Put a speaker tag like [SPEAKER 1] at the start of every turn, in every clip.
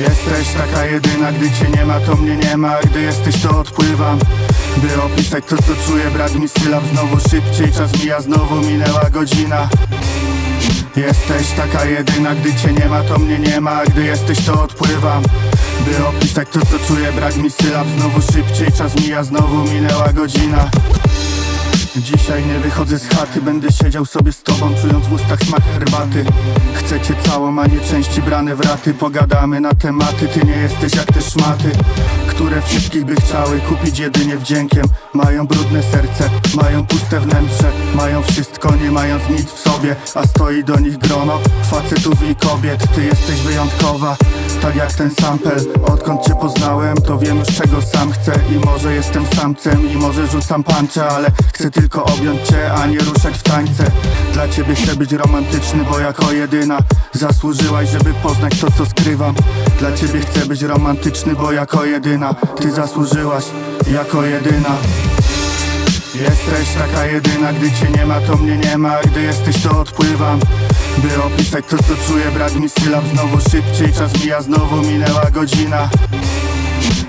[SPEAKER 1] Jesteś taka jedyna, gdy cię nie ma, to mnie nie ma. Gdy jesteś, to odpływam. By opisać to, co czuję, brak mi sylab Znowu szybciej, czas mija, znowu minęła godzina. Jesteś taka jedyna, gdy cię nie ma, to mnie nie ma. Gdy jesteś, to odpływam. By opisać to, co czuję, brak mi sylab Znowu szybciej, czas mija, znowu minęła godzina. Dzisiaj nie wychodzę z chaty, będę siedział sobie z tobą, czując w ustach smak herbaty Chcę cię całą, a nie części brane w raty. Pogadamy na tematy, ty nie jesteś jak te szmaty Które wszystkich by chciały kupić jedynie wdziękiem. Mają brudne serce, mają puste wnętrze Mają wszystko, nie mając nic w sobie A stoi do nich grono facetów i kobiet. Ty jesteś wyjątkowa, tak jak ten sample. Odkąd cię poznałem, to wiem już czego sam chcę. I może jestem samcem i może rzucam pancze Ale chcę tylko objąć cię, a nie ruszać w tańce Dla ciebie chcę być romantyczny, bo jako jedyna Zasłużyłaś, żeby poznać to co skrywam. Dla ciebie chcę być romantyczny, bo jako jedyna Ty zasłużyłaś, jako jedyna. Jesteś taka jedyna, gdy cię nie ma, to mnie nie ma Gdy jesteś, to odpływam. By opisać to, co czuję, brak mi sylab Znowu szybciej, czas mija, znowu minęła godzina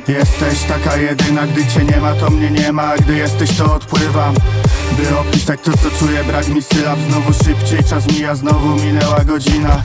[SPEAKER 1] Jesteś taka jedyna, gdy cię nie ma, to mnie nie ma. Gdy jesteś, to odpływam. By opisać to, co czuję, brak mi sylab. Znowu szybciej, czas mija, znowu minęła godzina